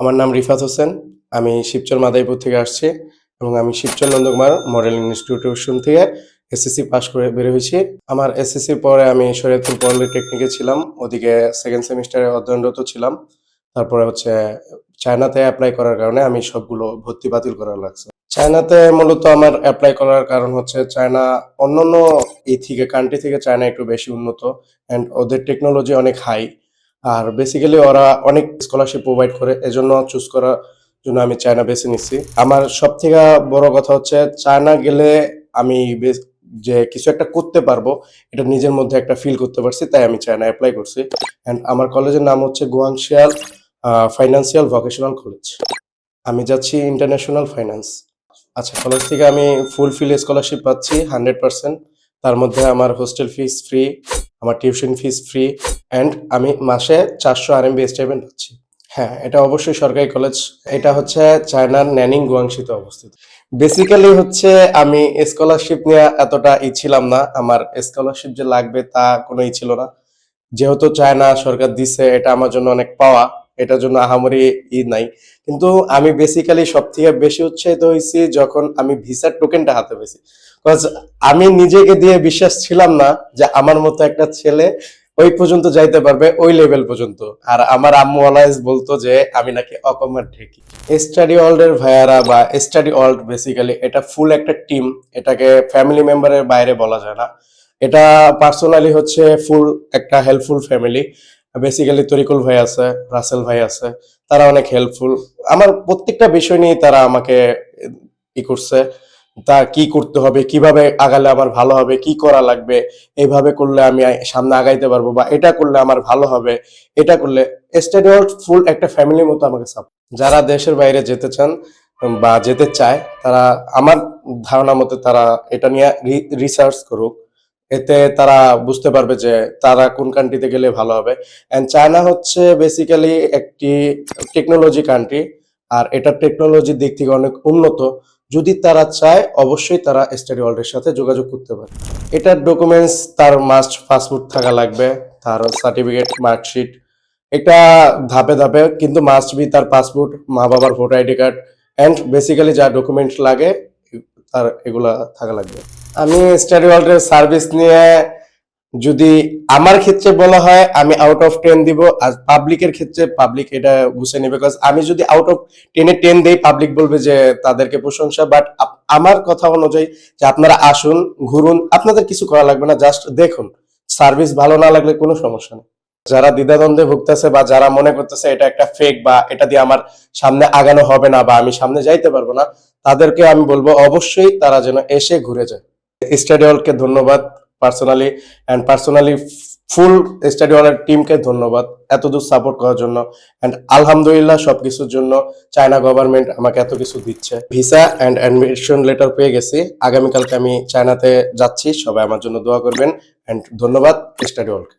আমার নাম রিফাত হোসেন, আমি শিবচর মাদাইপুর থেকে আসছি এবং আমি শিবচর নন্দকুমার মডেল ইনস্টিটিউশন থেকে এসএসসি পাস করে বের হয়েছি। আমার এসএসসি পরে আমি শরীয়তপুর পলিটেকনিকে ছিলাম, ওদিকে সেকেন্ড সেমিস্টারে অধ্যয়নরত ছিলাম। তারপরে হচ্ছে চায়নাতে অ্যাপ্লাই করার কারণে আমি সবগুলো ভর্তি বাতিল করা লাগছে। চায়নাতে মূলত আমার অ্যাপ্লাই করার কারণ হচ্ছে চায়না অন্যান্য এই থেকে কান্ট্রি থেকে চায়না একটু বেশি উন্নত অ্যান্ড ওদের টেকনোলজি অনেক হাই আর বেসিক্যালি ওরা অনেক স্কলারশিপ প্রোভাইড করে, এজন্য চুজ করার জন্য আমি চায়না বেছে নিচ্ছি আমার সব থেকে বড় কথা হচ্ছে চায়না গেলে আমি যে কিছু একটা করতে পারব, এটা নিজের মধ্যে একটা ফিল করতে পারছি, তাই আমি চায়না অ্যাপ্লাই করছি। অ্যান্ড আমার কলেজের নাম হচ্ছে গুয়াংশিয়াল ফাইন্যান্সিয়াল ভোকেশনাল কলেজ আমি যাচ্ছি ইন্টারন্যাশনাল ফাইন্যান্স আচ্ছা কলেজ থেকে আমি ফুল ফিল স্কলারশিপ পাচ্ছি হান্ড্রেড পার্সেন্ট তার মধ্যে আমার হোস্টেল ফিস ফ্রি আমার টিউশন ফিস ফ্রি অ্যান্ড আমি মাসে চারশো আর এমবি স্টাইপেন্ড পাচ্ছি। হ্যাঁ এটা অবশ্যই সরকারি কলেজ এটা হচ্ছে চায়নার ন্যানিং গুয়াংশিতে অবস্থিত। বেসিক্যালি হচ্ছে আমি স্কলারশিপ নিয়ে এতটা ই ছিলাম না, আমার স্কলারশিপ যে লাগবে তা কোনো ই ছিল না। যেহেতু চায়না সরকার দিছে, এটা আমার জন্য অনেক পাওয়া। এটার জন্য আহামরি ই নাই। কিন্তু আমি বেসিক্যালি সব থেকে বেশি উৎসাহিত হয়েছি যখন আমি ভিসার টোকেনটা হাতে পেয়েছি। Because আমি নিজেকে দিয়ে বিশ্বাস ছিলাম না যে আমার মতো একটা ছেলে ওই পর্যন্ত যাইতে পারবে, ওই লেভেল পর্যন্ত। আর আমার আম্মু অলওয়েজ বলতো যে, আমি নাকি অকমার ঠেকি স্টাডি ওয়ার্ল্ড এর ভাইয়ারা বা স্টাডি ওয়ার্ল্ড বেসিক্যালি এটা ফুল একটা টিম এটাকে ফ্যামিলি মেম্বারের বাইরে বলা যায় না। এটা পার্সোনালি হচ্ছে ফুল একটা হেল্পফুল ফ্যামিলি বেসিক্যালি তরিকুল ভাই আছে, রাসেল ভাই আছে, তারা অনেক হেল্পফুল আমার প্রত্যেকটা বিষয় নিয়ে তারা আমাকে ই করছে, তা কি করতে হবে, কীভাবে আগালে আমার ভালো হবে, কি করা লাগবে, এইভাবে করলে আমি সামনে আগাইতে পারব বা এটা করলে আমার ভালো হবে, এটা করলে স্টাডি ওয়ার্ল্ড ফুল একটা ফ্যামিলির মতো আমাকে সাপোর্ট যারা দেশের বাইরে যেতে চান বা যেতে চায়, তারা আমার ধারণা মতে তারা এটা নিয়ে রিসার্চ করুক। এতে তারা বুঝতে পারবে যে তারা কোন কান্ট্রিতে গেলে ভালো হবে। এন্ড চায়না হচ্ছে বেসিক্যালি একটি টেকনোলজি কান্ট্রি আর এটা টেকনোলজির দিক থেকে অনেক উন্নত। যদি তারা চায়, অবশ্যই তারা স্টাডি ওয়ার্ল্ডের সাথে যোগাযোগ করতে পারে। এটার ডকুমেন্টস তার মাস্ট পাসপোর্ট থাকা লাগবে, তার সার্টিফিকেট মার্কশিট এটা ধাপে ধাপে, কিন্তু মাস্ট বি তার পাসপোর্ট মা বাবার voter ID card and basically যা ডকুমেন্টস লাগে, তার এগুলা থাকা লাগবে। আমি স্টাডি ওয়ার্ল্ডের সার্ভিস নিয়ে যদি আমার ক্ষেত্রে বলা হয়, আমি আউট অফ টেন দিব। আর পাবলিকের ক্ষেত্রে পাবলিক এটা বুঝে নেবে। বিকজ আমি যদি আউট অফ টেনে টেন দেই পাবলিক বলবে যে তাদেরকে প্রশংসা। বাট আমার কথা অনুযায়ী যে আপনারা আসুন, ঘুরুন, আপনাদের কিছু করা লাগবে না। জাস্ট দেখুন সার্ভিস ভালো না লাগলে কোনো সমস্যা নেই। যারা দ্বিধাদ্বন্দ্বে ভুগতেছে বা যারা মনে করতেছে এটা একটা ফেক বা এটা দিয়ে আমার সামনে আগানো হবে না বা আমি সামনে যাইতে পারব না তাদেরকে আমি বলব, অবশ্যই তারা যেন এসে ঘুরে যায়। স্টাডি কে ধন্যবাদ personally and personally full study team টিমকে ধন্যবাদ এতদূর সাপোর্ট করার জন্য অ্যান্ড আলহামদুলিল্লাহ সব কিছুর জন্য চায়না গভর্নমেন্ট আমাকে এত কিছু দিচ্ছে। ভিসা অ্যান্ড অ্যাডমিশন লেটার পেয়ে গেছি। আগামীকালকে আমি চায়নাতে যাচ্ছি। সবাই আমার জন্য দোয়া করবেন অ্যান্ড ধন্যবাদ স্টাডি হলকে